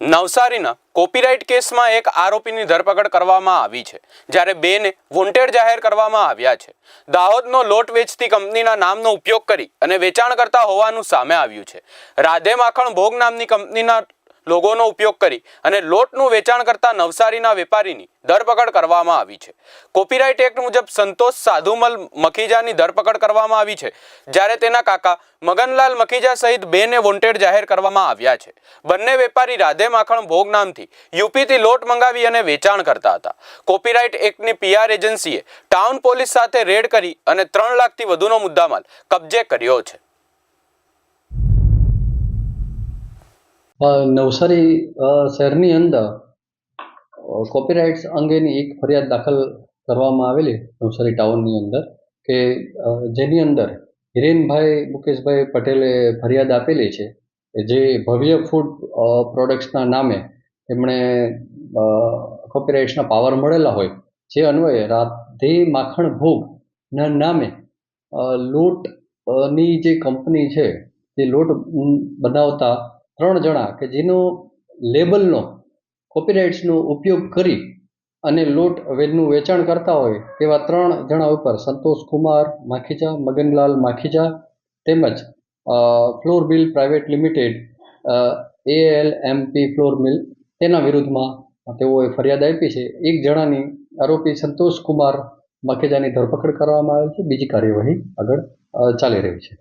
નવસારીના કોપીરાઇટ કેસમાં એક આરોપીની ધરપકડ કરવામાં આવી છે, જ્યારે બેને વોન્ટેડ જાહેર કરવામાં આવ્યા છે. દાહોદનો લોટ વેચતી કંપનીના નામનો ઉપયોગ કરી અને વેચાણ કરતા હોવાનું સામે આવ્યું છે. રાધે માખણ ભોગ નામની કંપનીના લોગોનો ઉપયોગ કરી અને લોટનું વેચાણ કરતા નવસારીના વેપારીની ધરપકડ કરવામાં આવી છે. કોપીરાઇટ એક્ટ મુજબ સંતોષ સાધુમલ મખીજાની ધરપકડ કરવામાં આવી છે, જ્યારે તેના કાકા મગનલાલ મખીજા સહિત બેને વોન્ટેડ જાહેર કરવામાં આવ્યા છે. બંને વેપારી રાધે માખણ ભોગ નામથી યુપીથી લોટ મંગાવી અને વેચાણ કરતા હતા. કોપીરાઇટ એક્ટની પીઆર એજન્સીએ ટાઉન પોલીસ સાથે રેડ કરી અને ત્રણ લાખથી વધુનો મુદ્દામાલ કબજે કર્યો છે. નવસારી શહેરની અંદર કોપીરાઇટ્સ અંગેની એક ફરિયાદ દાખલ કરવામાં આવેલી નવસારી ટાઉનની અંદર કે જેની અંદર હિરેનભાઈ મુકેશભાઈ પટેલે ફરિયાદ આપેલી છે જે ભવ્ય ફૂડ પ્રોડક્ટ્સના નામે એમણે કોપીરાઇટ્સના પાવર મળેલા હોય જે અન્વયે રાધે માખણ ભોગના નામે અ, લોટ અ, ની જે કંપની છે તે લોટ બનાવતા ત્રણ જણા કે જેનો લેબલનો, કોપીરાઇટ્સનો ઉપયોગ કરી અને લોટ વેદનું વેચાણ કરતા હોય, તેવા ત્રણ જણા ઉપર સંતોષ કુમાર માખીજા, મગનલાલ માખીજા તેમજ flour mill private limited AL MP flour mill તેના વિરુદ્ધમાં તેઓએ ફરિયાદ આપી છે. એક જણાની આરોપી સંતોષ કુમાર માખીજાની ધરપકડ કરવામાં આવેલ છે. બીજી કાર્યવાહી આગળ ચાલી રહી છે.